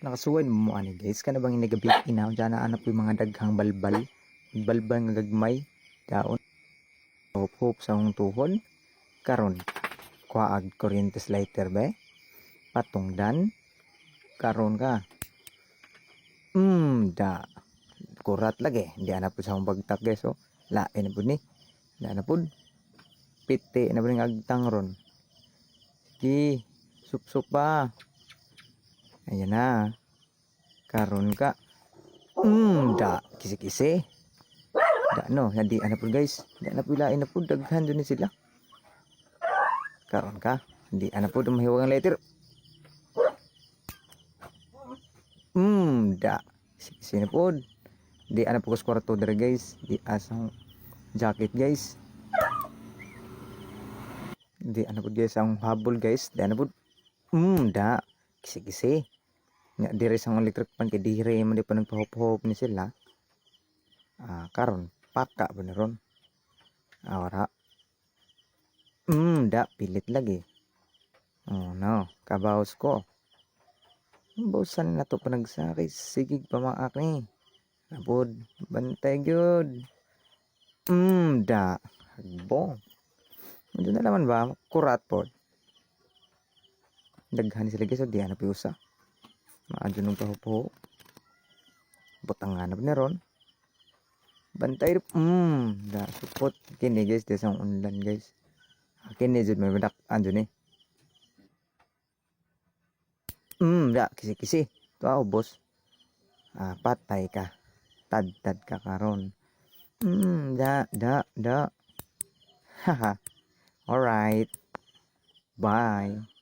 nakasuwad mo ani guys. Kana bang inagabi inaw dyan na po yung mga daghang balbal? Balbal nga gagmay? Daon. Hop hop sa akong tuhod karon kuaag kuryentes lighter ba patungdan. Karon ka. Mm da. Kurat lagi. Di ana po sa akong bagtak guys oh. Lain na po ni. Di ana po. Piti na po ning agtang ron. Sige. Sup sup pa Ayan na. Karon ka. Hmm, da. Kisi-kisi. Da, no. Hindi, ano po guys. Hindi, ano po ilain na po. Daghan doon sila. Karon ka. Hindi, ano po. Dumahiwag ang letter. Hmm, da. Kisi-kisi na po. Di, ano po kwarto dere guys. Di, asang jacket guys. Di, ano po guys. Ang habol guys. Di, ano po. Hmm, da. Kisi-kisi nga dire sa electric pan kay dire man di pa nagpahop-hop ni sila ah karon paka ba awara mm da pilit lagi oh no kabaos ko Bausan na to pa nagsakay sigig pa mga ni Abod, bantay gyud. Mm, da. Hagbong. Ano na naman ba? Kurat po. Daghan sila o di na piusa. Maadyo nung pahupo. Butang nga na ron? Bantay rin. Mm, da, support. Kini guys, di sa unlan guys. Kini jud may badak. Anjo ni. Mm, da, kisi-kisi. Tuwa boss. Ah, patay ka. Tad-tad ka karon. Mm, da, da, da. Haha. Alright. Bye.